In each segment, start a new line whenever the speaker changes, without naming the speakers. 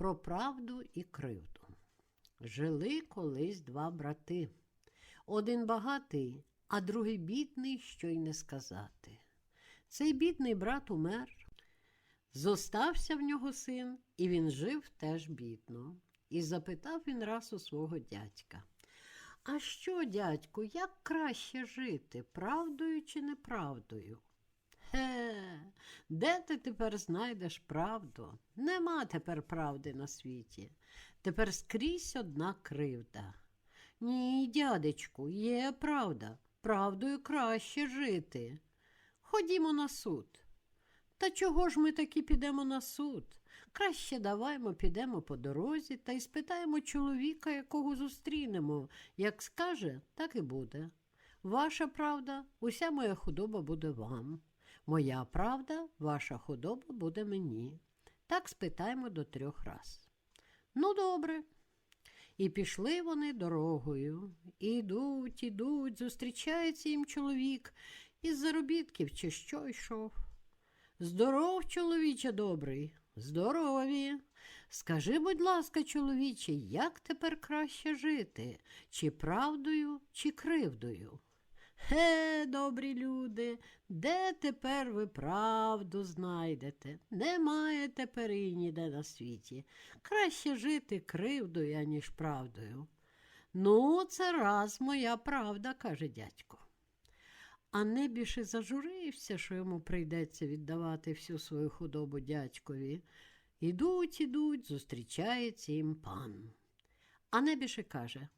Про правду і кривду. Жили колись два брати. Один багатий, а другий бідний, що й не сказати. Цей бідний брат умер. Зостався в нього син, і він жив теж бідно. І запитав він раз у свого дядька. А що, дядьку, як краще жити, правдою чи неправдою? Де ти тепер знайдеш правду? Нема тепер правди на світі. Тепер скрізь одна кривда. Ні, дядечку, є правда. Правдою краще жити. Ходімо на суд. Та чого ж ми таки підемо на суд? Краще даваймо підемо по дорозі та й спитаємо чоловіка, якого зустрінемо. Як скаже, так і буде. Ваша правда, уся моя худоба буде вам. Моя правда, ваша худоба буде мені. Так спитаємо до трьох раз. Ну, добре. І пішли вони дорогою. Ідуть, ідуть, зустрічається їм чоловік із заробітків, чи що йшов. Здоров, чоловіче добрий, здорові. Скажи, будь ласка, чоловіче, як тепер краще жити, чи правдою, чи кривдою? Ге, добрі люди, де тепер ви правду знайдете? Немає тепер і ніде на світі. Краще жити кривдою, аніж правдою. Ну, це раз моя правда, каже дядько. А небіше зажурився, що йому прийдеться віддавати всю свою худобу дядькові. Ідуть, ідуть, зустрічається їм пан. А небіше каже: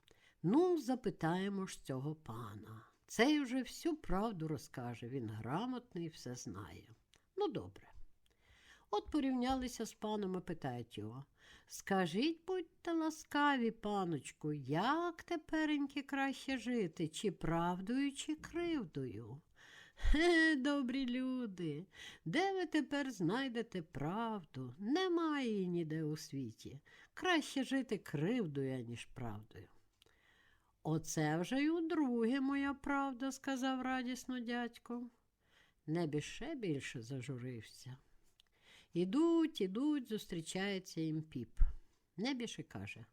Ну, запитаємо ж цього пана. Цей уже всю правду розкаже, він грамотний, все знає. Ну, добре. От порівнялися з паном і питають його. Скажіть, будьте ласкаві, паночку, як тепереньки краще жити, чи правдою, чи кривдою? Хе, добрі люди, де ви тепер знайдете правду? Немає її ніде у світі. Краще жити кривдою, аніж правдою. Оце вже й удруге моя правда, сказав радісно дядько. Небі ще більше зажурився. Ідуть, ідуть, зустрічається їм піп. Небіше каже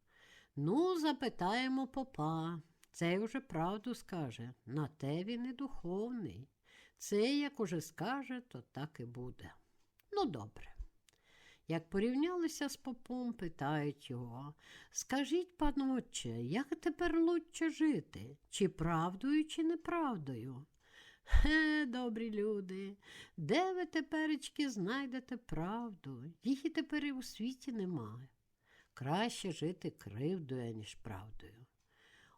Ну, запитаємо попа. Цей уже правду скаже. На те він і духовний. Цей, як уже скаже, то так і буде. Ну, добре. Як порівнялися з попом, питають його Скажіть, пане отче, як тепер лучше жити? Чи правдою, чи неправдою? Хе, добрі люди, де ви теперечки знайдете правду? Її тепер і у світі немає. Краще жити кривдою, ніж правдою.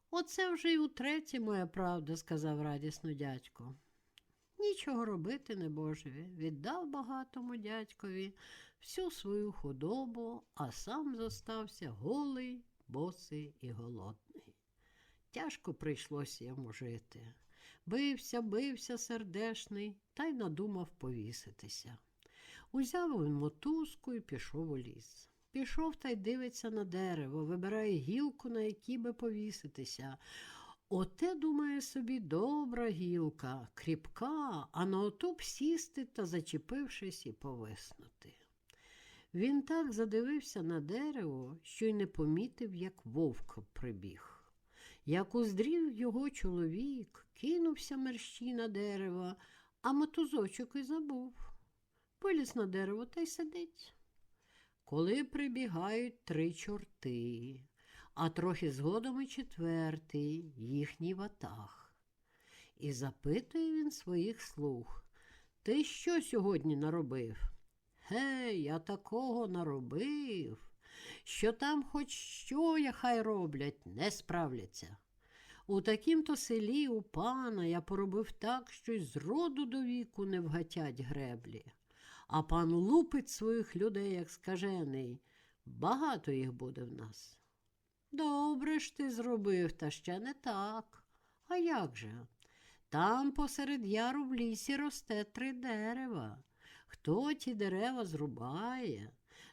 Оце вже й утретє моя правда, сказав радісно дядько. Нічого робити не віддав багатому дядькові всю свою худобу, а сам зостався голий, босий і голодний. Тяжко прийшлося йому жити. Бився, бився сердешний та й надумав повіситися. Узяв він мотузку і пішов у ліс. Пішов та й дивиться на дерево, вибирає гілку, на якій би повіситися. Оте, думає собі, добра гілка, кріпка, а на оту б сісти та, зачепившись, і повиснути. Він так задивився на дерево, що й не помітив, як вовк прибіг. Як уздрів його чоловік, кинувся мерщій на дерево, а мотузочок і забув. Виліз на дерево та й сидить. Коли прибігають три чорти, а трохи згодом і четвертий, їхній ватаг. І запитує він своїх слуг Ти що сьогодні наробив? Гей, я такого наробив, що там хоч що я хай роблять, не справляться. У такім-то селі у пана я поробив так, що й з роду до віку не вгатять греблі. А пан лупить своїх людей, як скажений. Багато їх буде в нас. Добре ж ти зробив, та ще не так. А як же? Там посеред яру в лісі росте три дерева. Хто ті дерева зрубає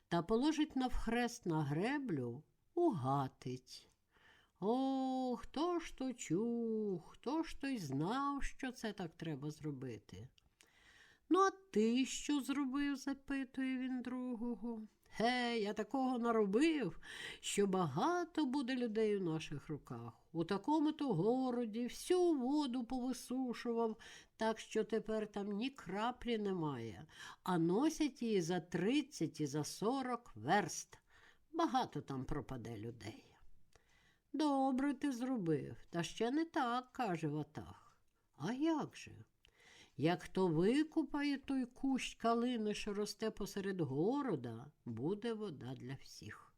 та положить навхрест на греблю, угатить. О, хто ж то чув, хто ж то й знав, що це так треба зробити. Ну, а ти що зробив? запитує він другого. Ге, я такого наробив, що багато буде людей у наших руках. У такому то городі всю воду повисушував, так що тепер там ні краплі немає, а носять її за тридцять і за сорок верст. Багато там пропаде людей. Добре ти зробив, та ще не так, каже Ватах. А як же? Як хто викупає той кущ калини, що росте посеред города, буде вода для всіх.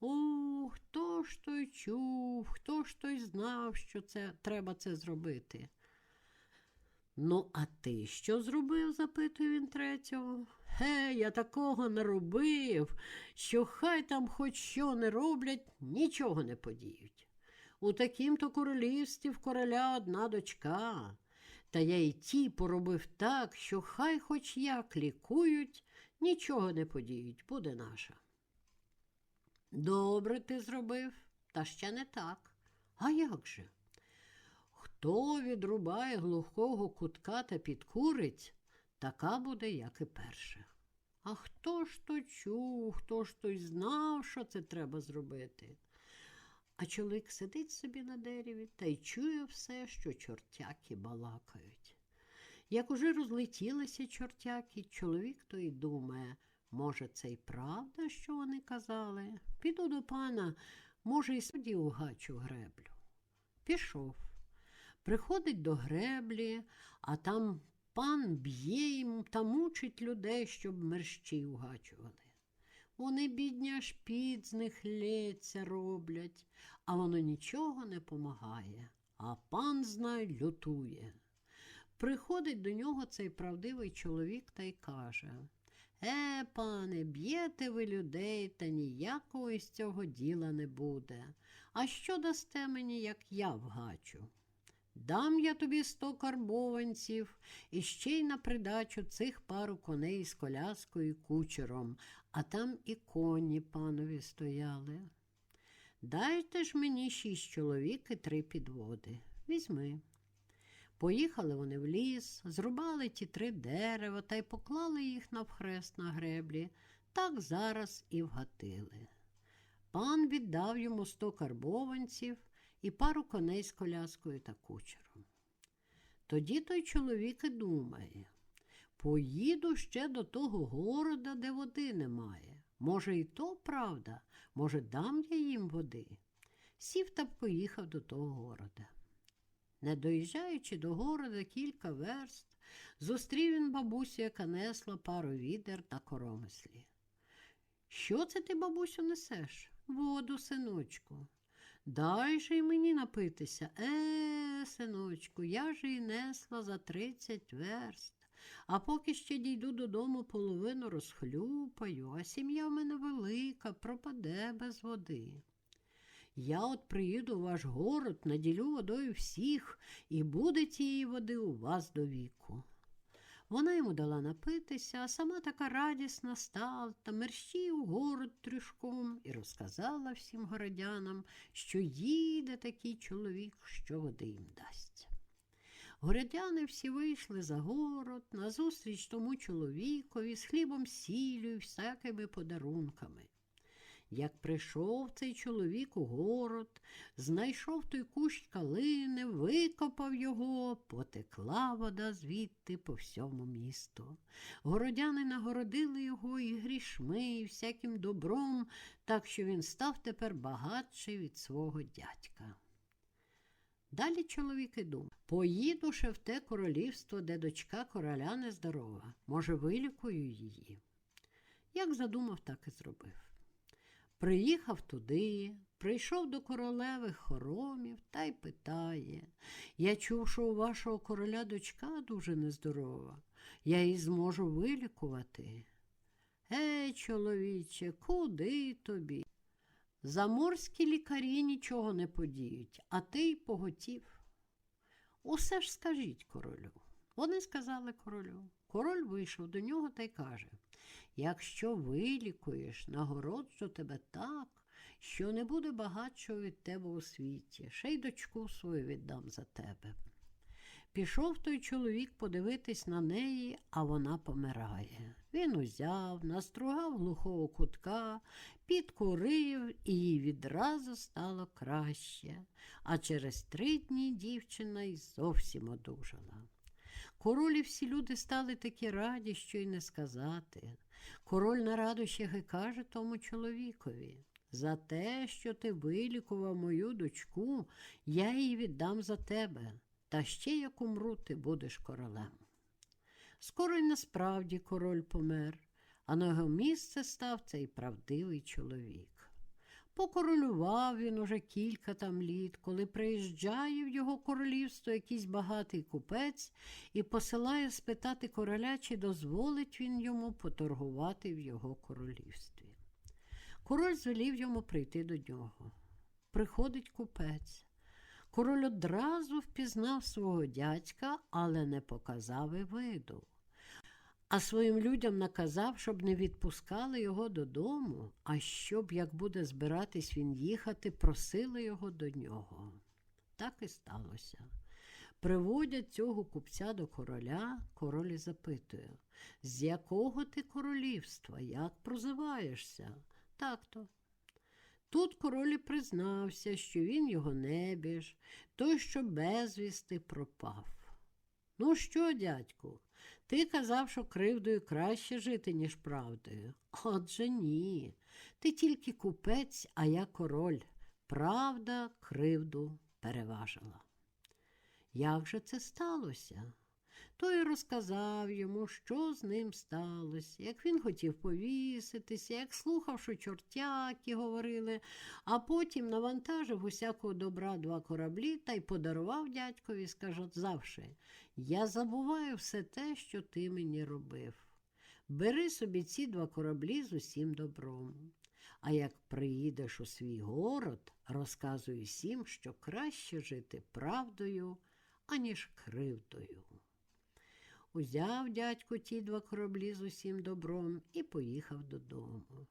О, хто ж той чув, хто ж той знав, що це треба це зробити? Ну, а ти що зробив? запитує він третього. Ге, я такого не робив, що хай там хоч що не роблять, нічого не подіють. У такім-то королівстві в короля одна дочка. Та я й ті поробив так, що хай хоч як лікують, нічого не подіють, буде наша. Добре ти зробив, та ще не так. А як же? Хто відрубає глухого кутка та підкурить, така буде, як і перша. А хто ж то чув, хто ж то й знав, що це треба зробити? А чоловік сидить собі на дереві та й чує все, що чортяки балакають. Як уже розлетілися чортяки, чоловік то й думає, може, це й правда, що вони казали? Піду до пана, може, й справді угачу греблю. Пішов. Приходить до греблі, а там пан б'є їм та мучить людей, щоб мерщі угачували. Вони, бідні, аж під з них лється роблять, а воно нічого не помагає, а пан, знай, лютує. Приходить до нього цей правдивий чоловік та й каже Е, пане, б'єте ви людей, та ніякого із цього діла не буде. А що дасте мені, як я вгачу? Дам я тобі сто карбованців і ще й на придачу цих пару коней з коляскою і кучером, а там і коні панові стояли. Дайте ж мені шість чоловік і три підводи. Візьми. Поїхали вони в ліс, зрубали ті три дерева та й поклали їх навхрест на греблі, так зараз і вгатили. Пан віддав йому сто карбованців і пару коней з коляскою та кучером. Тоді той чоловік і думає поїду ще до того города, де води немає. Може, і то правда, може, дам я їм води. Сів та поїхав до того города. Не доїжджаючи до города кілька верст, зустрів він бабусю, яка несла пару відер та коромислі. Що це ти, бабусю, несеш? Воду, синочку. Дай же й мені напитися. Е, синочку, я ж і несла за тридцять верст. А поки ще дійду додому, половину розхлюпаю, а сім'я в мене велика, пропаде без води. Я от приїду в ваш город, наділю водою всіх, і буде тієї води у вас до віку. Вона йому дала напитися, а сама така радісна стала та мерщій у город трішком і розказала всім городянам, що їде такий чоловік, що води їм дасть. Городяни всі вийшли за город назустріч тому чоловікові з хлібом сіллю і всякими подарунками. Як прийшов цей чоловік у город, знайшов той кущ калини, викопав його, потекла вода звідти по всьому місту. Городяни нагородили його і грішми, і всяким добром, так що він став тепер багатший від свого дядька. Далі чоловік і думав, поїду ще в те королівство, де дочка короля нездорова. Може, вилікую її. Як задумав, так і зробив. Приїхав туди, прийшов до королевих хоромів та й питає Я чув, що у вашого короля дочка дуже нездорова. Я її зможу вилікувати. Ей, чоловіче, куди тобі? Заморські лікарі нічого не подіють, а ти й поготів. Усе ж скажіть королю. Вони сказали королю. Король вийшов до нього та й каже Якщо вилікуєш, нагороджу тебе так, що не буде багатшого від тебе у світі, ще й дочку свою віддам за тебе. Пішов той чоловік подивитись на неї, а вона помирає. Він узяв, настругав глухого кутка, підкурив, і їй відразу стало краще. А через три дні дівчина й зовсім одужала. Королі всі люди стали такі раді, що й не сказати. Король на радощах і каже тому чоловікові за те, що ти вилікував мою дочку, я її віддам за тебе, та ще як умру, ти будеш королем. Скоро й насправді король помер, а на його місце став цей правдивий чоловік. Покоролював він уже кілька там літ, коли приїжджає в його королівство якийсь багатий купець і посилає спитати короля, чи дозволить він йому поторгувати в його королівстві. Король звелів йому прийти до нього. Приходить купець. Король одразу впізнав свого дядька, але не показав і виду. А своїм людям наказав, щоб не відпускали його додому, а щоб, як буде збиратись він їхати, просили його до нього. Так і сталося. Приводять цього купця до короля, король запитує, з якого ти королівства, як прозиваєшся? Так-то. Тут король і признався, що він його небіж, той, що безвісти пропав. Ну що, дядьку, ти казав, що кривдою краще жити, ніж правдою. Отже ні. Ти тільки купець, а я король. Правда кривду переважила. Як же це сталося? Той розказав йому, що з ним сталося, як він хотів повіситися, як слухав, що чортяки говорили, а потім навантажив усякого добра два кораблі та й подарував дядькові, сказавши, я забуваю все те, що ти мені робив. Бери собі ці два кораблі з усім добром. А як приїдеш у свій город, розказуй всім, що краще жити правдою, аніж кривдою. Узяв дядько ті два кораблі з усім добром і поїхав додому.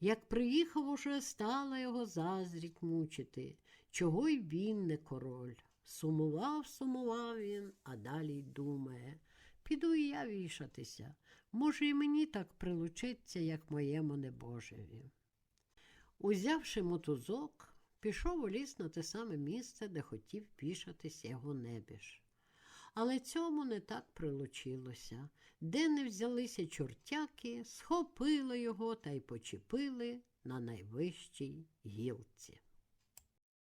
Як приїхав, уже стала його заздріть мучити, чого й він не король. Сумував, сумував він, а далі й думає. Піду і я вішатися. Може, і мені так прилучиться, як моєму небожеві. Узявши мотузок, пішов у ліс на те саме місце, де хотів вішатися його небіж. Але цьому не так прилучилося. Де не взялися чортяки, схопили його та й почепили на найвищій гілці.